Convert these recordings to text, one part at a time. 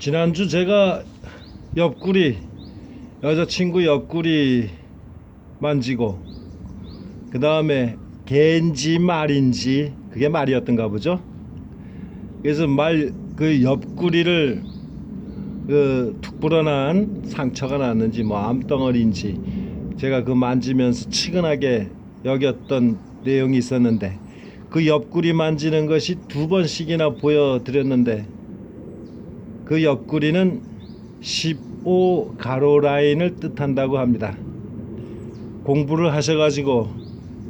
지난주 제가 옆구리 여자친구 옆구리 만지고 그 다음에 개인지 말인지 그게 말이었던가 보죠. 그래서 말 그 옆구리를 그 툭 불어난 상처가 났는지 뭐 암덩어리인지 제가 그 만지면서 치근하게 여겼던 내용이 있었는데 그 옆구리 만지는 것이 두 번씩이나 보여드렸는데 그 옆구리는 15 가로 라인을 뜻한다고 합니다. 공부를 하셔가지고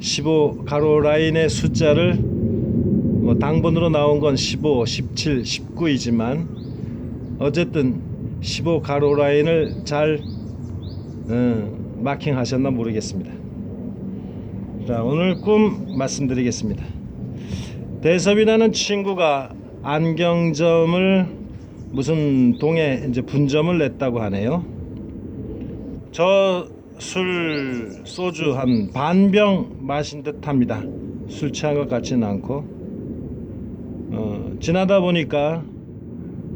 15 가로 라인의 숫자를 뭐 당번으로 나온 건 15, 17, 19이지만 어쨌든 15 가로 라인을 잘 어, 마킹하셨나 모르겠습니다. 자 오늘 꿈 말씀드리겠습니다. 대섭이라는 친구가 안경점을 무슨 동에 이제 분점을 냈다고 하네요. 저 술 소주 한 반병 마신 듯합니다. 술 취한 것 같지는 않고 어, 지나다 보니까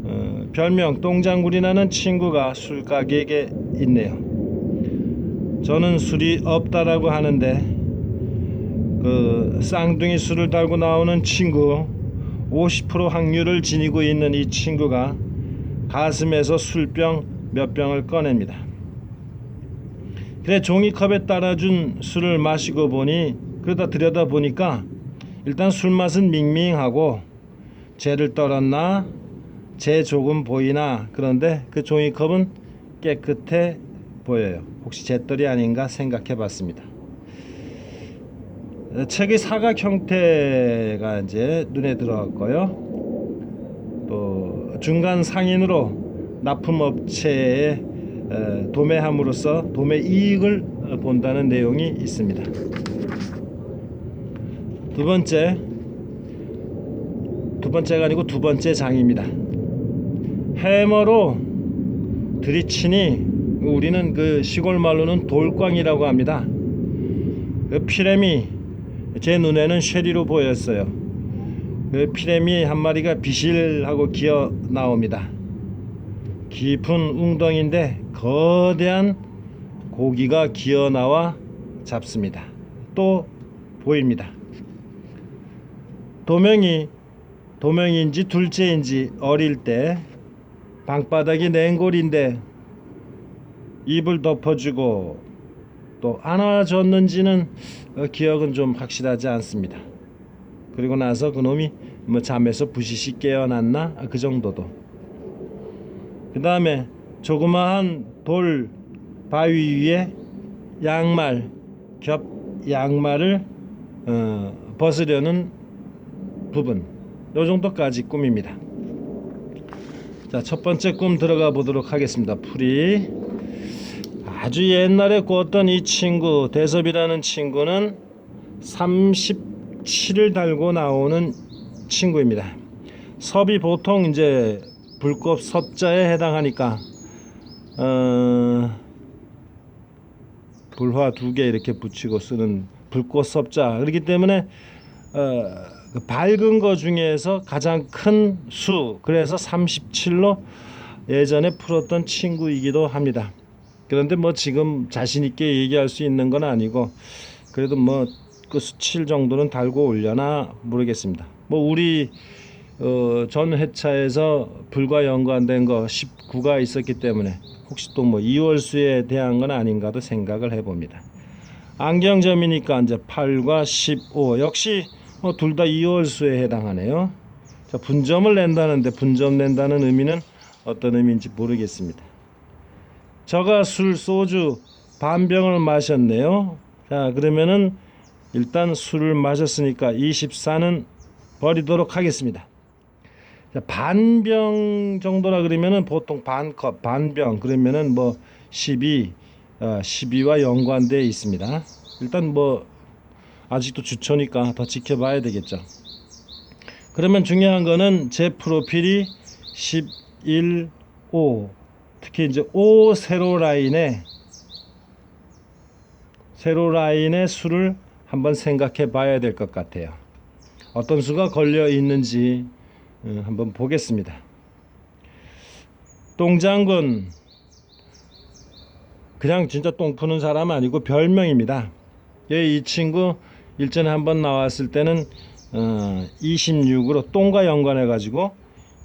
어, 별명 똥장구리라는 친구가 술 가게에 있네요. 저는 술이 없다라고 하는데 그 쌍둥이 술을 달고 나오는 친구 50% 확률을 지니고 있는 이 친구가 가슴에서 술병 몇 병을 꺼냅니다. 그래 종이컵에 따라준 술을 마시고 보니 그러다 들여다 보니까 일단 술 맛은 밍밍하고 죄를 떨었나 죄 조금 보이나 그런데 그 종이컵은 깨끗해 보여요. 혹시 죄떨이 아닌가 생각해 봤습니다. 책의 사각 형태가 이제 눈에 들어왔고요. 또 중간 상인으로 납품업체에 에, 도매함으로써 도매 이익을 어, 본다는 내용이 있습니다. 두 번째 두 번째가 아니고 두 번째 장입니다. 해머로 들이치니 우리는 그 시골 말로는 돌광이라고 합니다. 그 피렘이 제 눈에는 쉐리로 보였어요. 그 피렘이 한 마리가 비실하고 기어 나옵니다. 깊은 웅덩인데 거대한 고기가 기어 나와 잡습니다. 또 보입니다. 도명이 도명인지 둘째인지 어릴 때 방바닥이 냉골인데 입을 덮어주고 또 안아줬는지는 어, 기억은 좀 확실하지 않습니다. 그리고 나서 그놈이 뭐 잠에서 부시시 깨어났나 아, 그 정도도. 그 다음에 조그마한 돌 바위 위에 양말 겹 양말을 어, 벗으려는 부분 요 정도까지 꿈입니다. 자, 첫 번째 꿈 들어가 보도록 하겠습니다. 풀이 아주 옛날에 꿨던 이 친구 대섭이라는 친구는 37을 달고 나오는 친구입니다. 섭이 보통 이제 불꽃 섭자에 해당하니까 어, 불화 두 개 이렇게 붙이고 쓰는 불꽃 섭자 그렇기 때문에 어, 그 밝은 거 중에서 가장 큰 수 그래서 37로 예전에 풀었던 친구이기도 합니다. 그런데 뭐 지금 자신 있게 얘기할 수 있는 건 아니고 그래도 뭐 그 수칠 정도는 달고 올려나 모르겠습니다. 뭐 우리 어, 전 회차에서 불과 연관된 거 19가 있었기 때문에 혹시 또뭐 이월수에 대한 건 아닌가도 생각을 해봅니다. 안경점이니까 이제 8과 15 역시 뭐 둘다 이월수에 해당하네요. 자, 분점을 낸다는데 분점 낸다는 의미는 어떤 의미인지 모르겠습니다. 저가 술 소주 반병을 마셨네요. 자 그러면은 일단 술을 마셨으니까 24는 버리도록 하겠습니다. 자, 반병 정도라 그러면은 보통 반컵 반병 그러면은 뭐 12, 어, 12와 연관되어 있습니다. 일단 뭐 아직도 주초니까 더 지켜봐야 되겠죠. 그러면 중요한 거는 제 프로필이 11, 5 특히 이제 5 세로 라인에 세로 라인의 수를 한번 생각해 봐야 될 것 같아요. 어떤 수가 걸려 있는지 어, 한번 보겠습니다. 똥장군 그냥 진짜 똥 푸는 사람 아니고 별명입니다. 예, 이 친구 일전에 한번 나왔을 때는 어, 26으로 똥과 연관해 가지고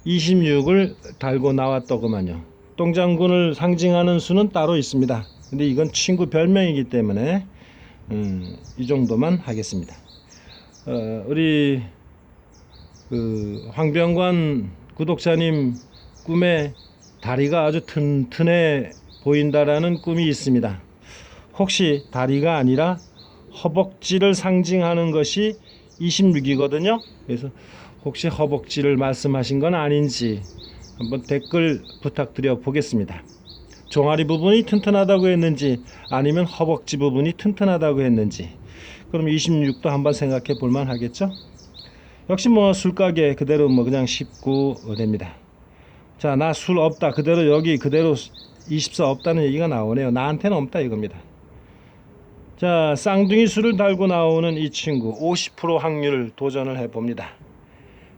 26을 달고 나왔더구만요. 똥장군을 상징하는 수는 따로 있습니다. 근데 이건 친구 별명이기 때문에 음, 이 정도만 하겠습니다. 어, 우리 그 황병관 구독자님 꿈에 다리가 아주 튼튼해 보인다라는 꿈이 있습니다. 혹시 다리가 아니라 허벅지를 상징하는 것이 26이거든요. 그래서 혹시 허벅지를 말씀하신 건 아닌지 한번 댓글 부탁드려 보겠습니다. 종아리 부분이 튼튼하다고 했는지 아니면 허벅지 부분이 튼튼하다고 했는지 그럼 26도 한번 생각해 볼만 하겠죠? 역시 뭐 술가게 그대로 뭐 그냥 19 됩니다. 자, 나 술 없다. 그대로 여기 그대로 24 없다는 얘기가 나오네요. 나한테는 없다 이겁니다. 자, 쌍둥이 술을 달고 나오는 이 친구 50% 확률 도전을 해 봅니다.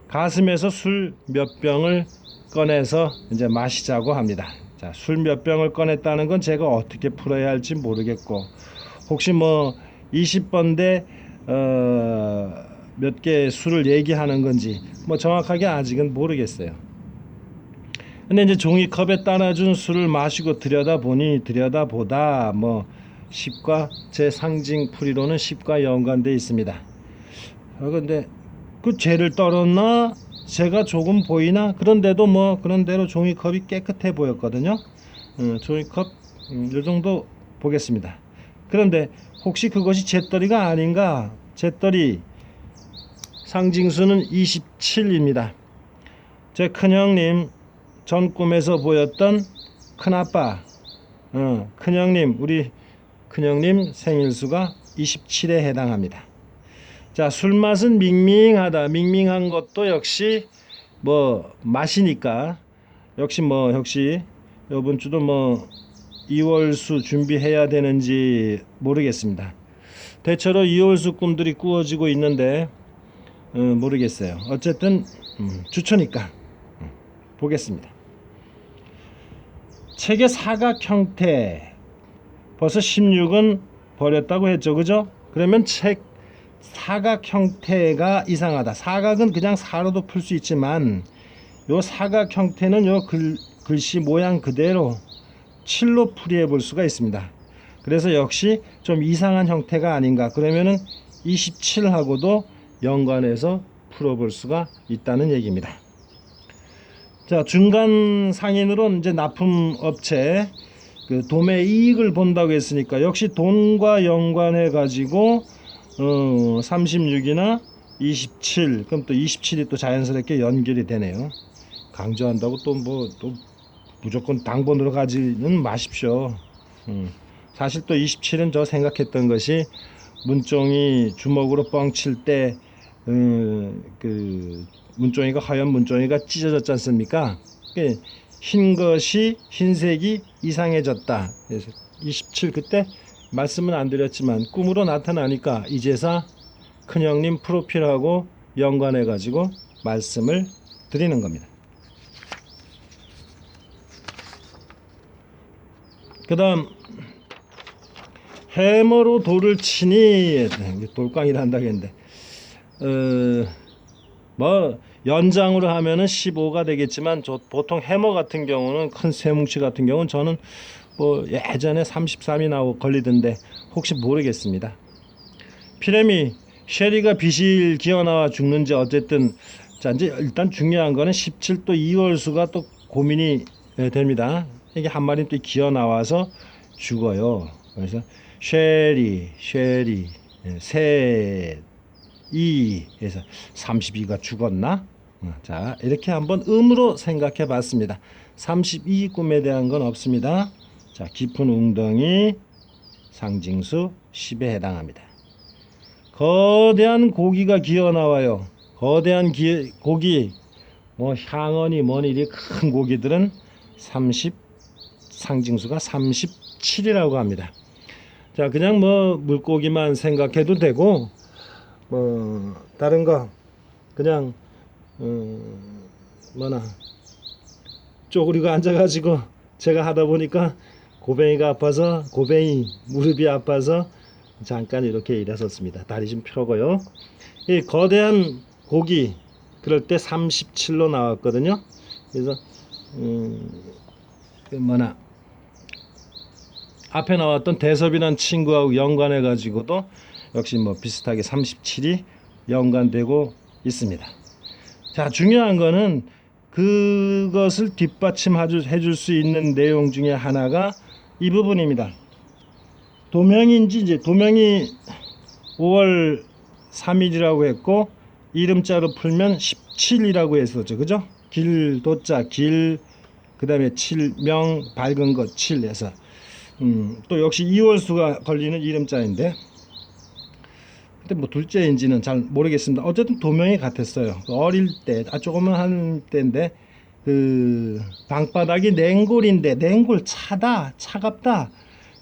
가슴에서 술 몇 병을 꺼내서 이제 마시자고 합니다. 자, 술 몇 병을 꺼냈다는 건 제가 어떻게 풀어야 할지 모르겠고 혹시 뭐 20번대 어, 몇 개 술을 얘기하는 건지 뭐 정확하게 아직은 모르겠어요. 근데 이제 종이컵에 따라준 술을 마시고 들여다 보니 들여다 보다 뭐 10과 제 상징 풀이로는 10과 연관돼 있습니다. 아 근데 그 죄를 떨었나 제가 조금 보이나 그런데도 뭐 그런 대로 종이컵이 깨끗해 보였거든요. 어, 종이컵 음, 요 정도 보겠습니다. 그런데 혹시 그것이 잿더리가 아닌가? 잿더리 상징수는 27입니다. 제 큰형님 전 꿈에서 보였던 큰아빠 어, 큰형님 우리 큰형님 생일수가 27에 해당합니다. 자, 술 맛은 밍밍하다. 밍밍한 것도 역시 뭐 마시니까 역시 뭐 역시 이번 주도 뭐 2월수 준비해야 되는지 모르겠습니다. 대체로 2월수 꿈들이 꾸어지고 있는데 어, 모르겠어요. 어쨌든 음, 주초니까 음, 보겠습니다. 책의 사각 형태 벌써 16은 버렸다고 했죠, 그죠? 그러면 책 사각 형태가 이상하다. 사각은 그냥 사로도 풀 수 있지만 요 사각 형태는 요 글, 글씨 모양 그대로 칠로 풀이해 볼 수가 있습니다. 그래서 역시 좀 이상한 형태가 아닌가. 그러면은 27하고도 연관해서 풀어볼 수가 있다는 얘기입니다. 자 중간 상인으로 이제 납품 업체 그 도매 이익을 본다고 했으니까 역시 돈과 연관해 가지고 어 36이나 27 그럼 또 27이 또 자연스럽게 연결이 되네요. 강조한다고 또 뭐또 무조건 당번으로 가지는 마십시오. 음. 사실 또 27은 저 생각했던 것이 문종이 주먹으로 뻥칠 때, 음, 그, 문종이가, 하얀 문종이가 찢어졌지 않습니까? 그흰 것이, 흰색이 이상해졌다. 그래서 27 그때 말씀은 안 드렸지만 꿈으로 나타나니까 이제사 큰형님 프로필하고 연관해 가지고 말씀을 드리는 겁니다. 그 다음 해머로 돌을 치니 돌광이라 한다고 했는데 어, 뭐 연장으로 하면은 15가 되겠지만 저 보통 해머 같은 경우는 큰 쇠뭉치 같은 경우는 저는 뭐 예전에 33이 나고 걸리던데 혹시 모르겠습니다. 피레미 쉐리가 비실 기어 나와 죽는지 어쨌든 자 이제 일단 중요한 거는 17도 2월 수가 또 고민이 예, 됩니다. 이게 한 마리 또 기어 나와서 죽어요. 그래서 쉐리, 쉐리, 예, 셋, 이, 그래서 32가 죽었나? 어, 자, 이렇게 한번 음으로 생각해 봤습니다. 32 꿈에 대한 건 없습니다. 자, 깊은 웅덩이 상징수 10에 해당합니다. 거대한 고기가 기어 나와요. 거대한 기, 고기, 뭐 향언이 뭐니 이리 큰 고기들은 30 상징수가 37이라고 합니다. 자, 그냥 뭐 물고기만 생각해도 되고 뭐 다른 거 그냥 어, 뭐나 쪼그리고 앉아가지고 제가 하다 보니까 고뱅이가 아파서 고뱅이 무릎이 아파서 잠깐 이렇게 일어섰습니다. 다리 좀 펴고요. 이 거대한 고기 그럴 때 37로 나왔거든요. 그래서 음, 그 뭐나 앞에 나왔던 대섭이라는 친구하고 연관해 가지고도 역시 뭐 비슷하게 37이 연관되고 있습니다. 자 중요한 거는 그것을 뒷받침해 줄 수 있는 내용 중에 하나가 이 부분입니다. 도명인지 이제 도명이 5월 3일이라고 했고 이름자로 풀면 17이라고 했었죠. 그죠? 길 도자 길 그다음에 칠명 밝은 것 칠해서 음, 또 역시 이월수가 걸리는 이름자인데 근데 뭐 둘째인지는 잘 모르겠습니다. 어쨌든 도명이 같았어요. 어릴 때, 아 조금은 한 때인데 그 방바닥이 냉골인데 냉골 차다, 차갑다.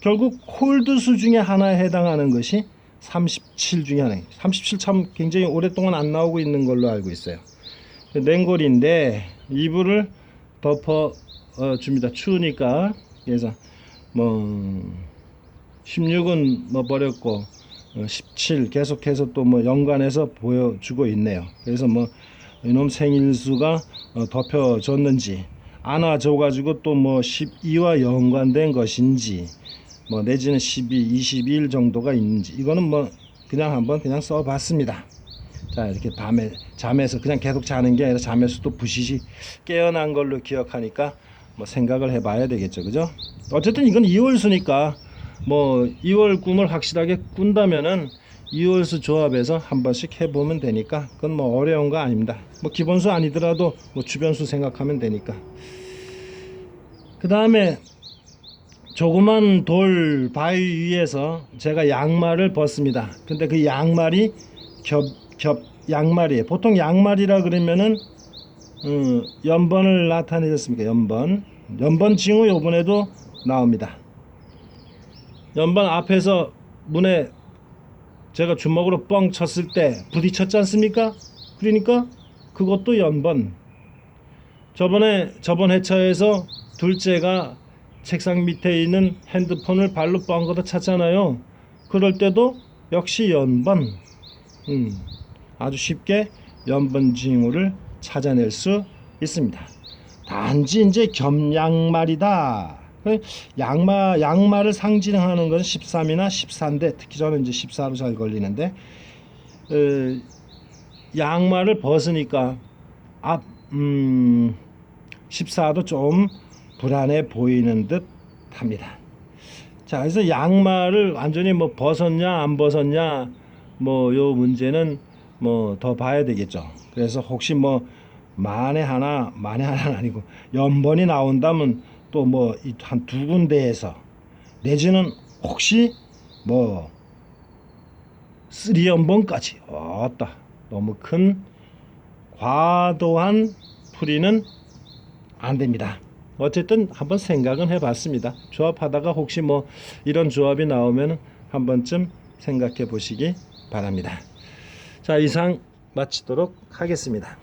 결국 콜드수 중에 하나에 해당하는 것이 37 중에 하나. 37 참 굉장히 오랫동안 안 나오고 있는 걸로 알고 있어요. 냉골인데 이불을 덮어 어, 줍니다. 추우니까 그래서 뭐 16은 뭐 버렸고 어, 17 계속해서 또 뭐 연관해서 보여주고 있네요. 그래서 뭐 이놈 생일수가 어, 덮여졌는지 안아줘가지고 또 뭐 12와 연관된 것인지 뭐 내지는 12, 22일 정도가 있는지 이거는 뭐 그냥 한번 그냥 써봤습니다. 자 이렇게 밤에 잠에서 그냥 계속 자는 게 아니라 잠에서 또 부시시 깨어난 걸로 기억하니까 뭐 생각을 해봐야 되겠죠, 그죠? 어쨌든 이건 2월수니까 뭐 2월 꿈을 확실하게 꾼다면은 2월수 조합에서 한 번씩 해보면 되니까 그건 뭐 어려운 거 아닙니다. 뭐 기본수 아니더라도 뭐 주변수 생각하면 되니까. 그 다음에 조그만 돌 바위 위에서 제가 양말을 벗습니다. 근데 그 양말이 겹, 겹 양말이에요. 보통 양말이라 그러면은 음, 연번을 나타내셨습니까? 연번. 연번 징후 요번에도 나옵니다. 연번 앞에서 문에 제가 주먹으로 뻥 쳤을 때 부딪혔지 않습니까? 그러니까 그것도 연번. 저번에 저번 회차에서 둘째가 책상 밑에 있는 핸드폰을 발로 뻥 걷어 찼잖아요. 그럴 때도 역시 연번. 음, 아주 쉽게 연번 징후를 찾아낼 수 있습니다. 단지 이제 겸양말이다. 양말 양말을 상징하는 건 13이나 14인데 특히 저는 이제 14로 잘 걸리는데 어, 양말을 벗으니까 앞 음, 14도 좀 불안해 보이는 듯 합니다. 자, 그래서 양말을 완전히 뭐 벗었냐 안 벗었냐 뭐 요 문제는 뭐 더 봐야 되겠죠. 그래서 혹시 뭐 만에 하나 만에 하나는 아니고 연번이 나온다면 또 뭐 한 두 군데에서 내지는 혹시 뭐 쓰리 연번까지 어따 너무 큰 과도한 풀이는 안 됩니다. 어쨌든 한번 생각은 해봤습니다. 조합하다가 혹시 뭐 이런 조합이 나오면 한 번쯤 생각해 보시기 바랍니다. 자 이상 마치도록 하겠습니다.